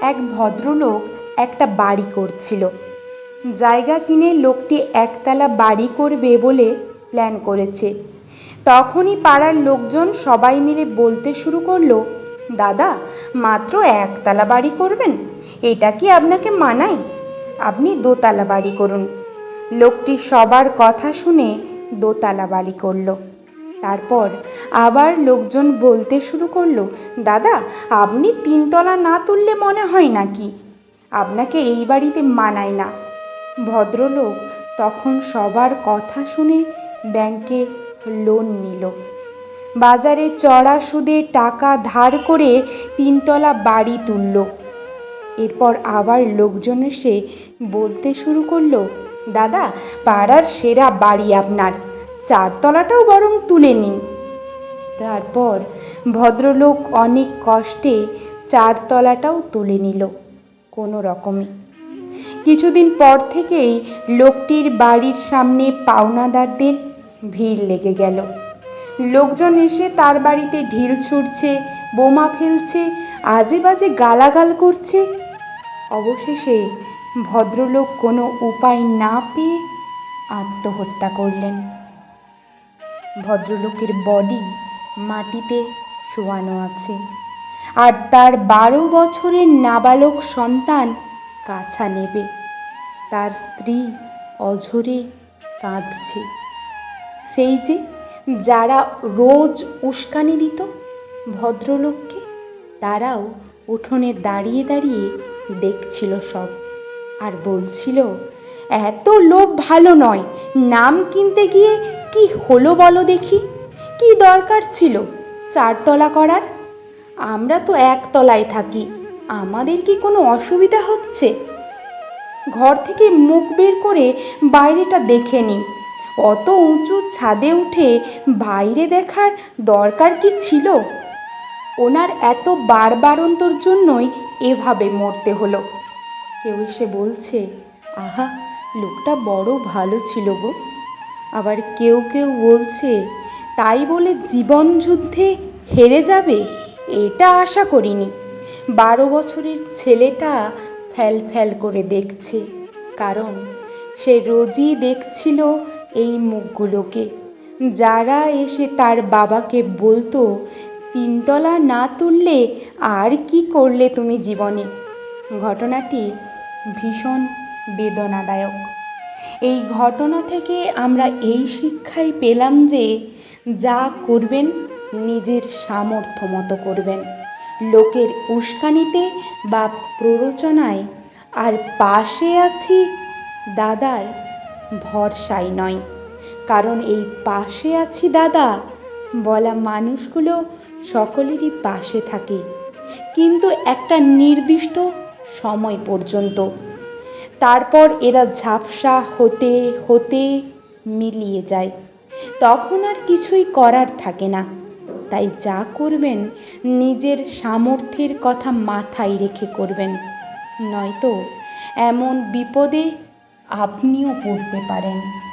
এক ভদ্রলোক একটা বাড়ি করছিল। জায়গা কিনে লোকটি একতলা বাড়ি করবে বলে প্ল্যান করেছে। তখনই পাড়ার লোকজন সবাই মিলে বলতে শুরু করল, দাদা, মাত্র একতলা বাড়ি করবেন? এটা কি আপনাকে মানায়? আপনি দোতলা বাড়ি করুন। লোকটি সবার কথা শুনে দোতলা বাড়ি করল। তারপর আবার লোকজন বলতে শুরু করল, দাদা, আপনি তিনতলা না তুললে মনে হয় নাকি? আপনাকে এই বাড়িতে মানায় না। ভদ্রলোক তখন সবার কথা শুনে ব্যাংকে লোন নিল। বাজারে চড়া সুদে টাকা ধার করে তিনতলা বাড়ি তুলল। এরপর আবার লোকজন এসে বলতে শুরু করল, দাদা, পাড়ার সেরা বাড়ি আপনার। চারতলাটাও বরং তুলে নিন। তারপর ভদ্রলোক অনেক কষ্টে চারতলাটাও তুলে নিল কোনো রকমে। কিছুদিন পর থেকেই লোকটির বাড়ির সামনে পাওনাদারদের ভিড় লেগে গেল। লোকজন এসে তার বাড়িতে ঢিল ছুটছে বোমা ফেলছে আজে বাজে গালাগাল করছে। অবশেষে ভদ্রলোক কোনো উপায় না পেয়ে আত্মহত্যা করলেন। ভদ্রলোকের বডি মাটিতে শোয়ানো আছে। আর তার বারো বছরের নাবালক সন্তান কাছা নেবে। তার স্ত্রী অঝরে কাঁদছে। সেই যে যারা রোজ উস্কানি দিত ভদ্রলোককে, তারাও উঠোনে দাঁড়িয়ে দাঁড়িয়ে দেখছিল সব আর বলছিল, এত লোভ ভালো নয়। নাম কিনতে গিয়ে কি হলো বলো দেখি? কি দরকার ছিল চারতলা করার? আমরা তো একতলায় থাকি, আমাদের কি কোনো অসুবিধা হচ্ছে? ঘর থেকে মুখ বের করে বাইরেটা দেখে নিই। অত উঁচু ছাদে উঠে বাইরে দেখার দরকার কি ছিল? ওনার এত বারবারন্তর জন্যই এভাবে মরতে হলো। কেউ এসে বলছে, আহা, লোকটা বড় ভালো ছিল গো। আবার কেউ কেউ বলছে, তাই বলে জীবন যুদ্ধে হেরে যাবে? এটা আশা করিনি। বারো বছরের ছেলেটা ফ্যাল ফ্যাল করে দেখছে, কারণ সে রোজই দেখছিল এই মুখগুলোকে। যারা এসে তার বাবাকে বলতো, তিনতলা না তুললে আর কি করলে তুমি জীবনে? ঘটনাটি ভীষণ বেদনাদায়ক। এই ঘটনা থেকে আমরা এই শিক্ষাই পেলাম যে যা করবেন, নিজের সামর্থ্য মতো করবেন। লোকের উস্কানিতে বা প্ররোচনায় আর পাশে আছি দাদার ভরসাই নয়। কারণ এই পাশে আছি দাদা বলা মানুষগুলো সকলেরই পাশে থাকে। কিন্তু একটা নির্দিষ্ট সময় পর্যন্ত তারপর এরা ঝাপসা হতে হতে মিলিয়ে যায়। তখন আর কিছুই করার থাকে না। তাই যা করবেন, নিজের সামর্থ্যের কথা মাথায় রেখে করবেন। নয়তো এমন বিপদে আপনিও পড়তে পারেন।